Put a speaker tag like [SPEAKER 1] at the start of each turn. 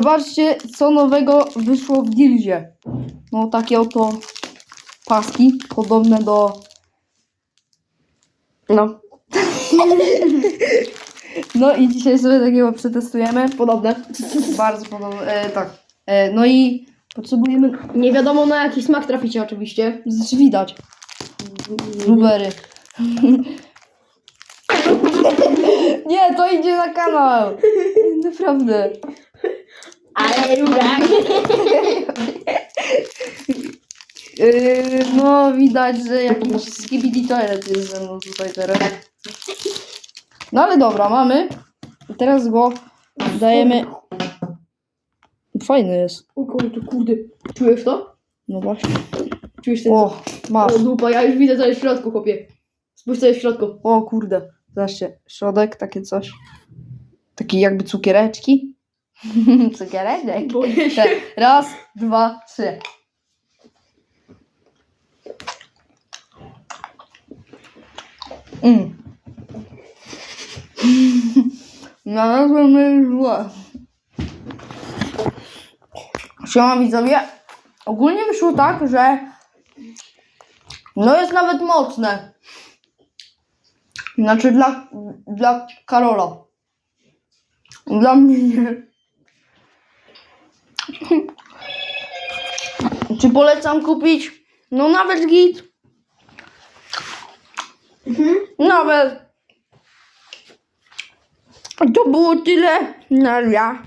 [SPEAKER 1] Zobaczcie, co nowego wyszło w Dilzie. No takie oto paski, podobne do...
[SPEAKER 2] No,
[SPEAKER 1] No i dzisiaj sobie takiego przetestujemy.
[SPEAKER 2] podobne.
[SPEAKER 1] Bardzo podobne, e, tak. E, no i potrzebujemy...
[SPEAKER 2] Nie wiadomo na jaki smak traficie oczywiście.
[SPEAKER 1] Znaczy widać. Blueberry. Nie, to idzie na kanał. Naprawdę.
[SPEAKER 2] Ale rura.
[SPEAKER 1] Yy, no widać, że jakiś skibidi toilet jest ze mną tutaj teraz. No ale dobra, mamy. I teraz go dajemy. Fajny jest.
[SPEAKER 2] O kurde, kurde. Czujesz to?
[SPEAKER 1] No właśnie.
[SPEAKER 2] Czujesz ten...
[SPEAKER 1] O, masz.
[SPEAKER 2] O dupa, ja już widzę co jest w środku, chłopie. Spójrz co jest w środku.
[SPEAKER 1] O kurde. Zobaczcie, środek, takie coś. Takie jakby cukiereczki. Cukiereczek.
[SPEAKER 2] Boję się.
[SPEAKER 1] Raz, dwa, trzy. Mm. Znalazłem złe. Siema widzowie. Ogólnie wyszło tak, że no jest nawet mocne. Znaczy dla, dla Karola. Dla mnie nie. Czy polecam kupić? No nawet git. Nawet. To było tyle. Na ja.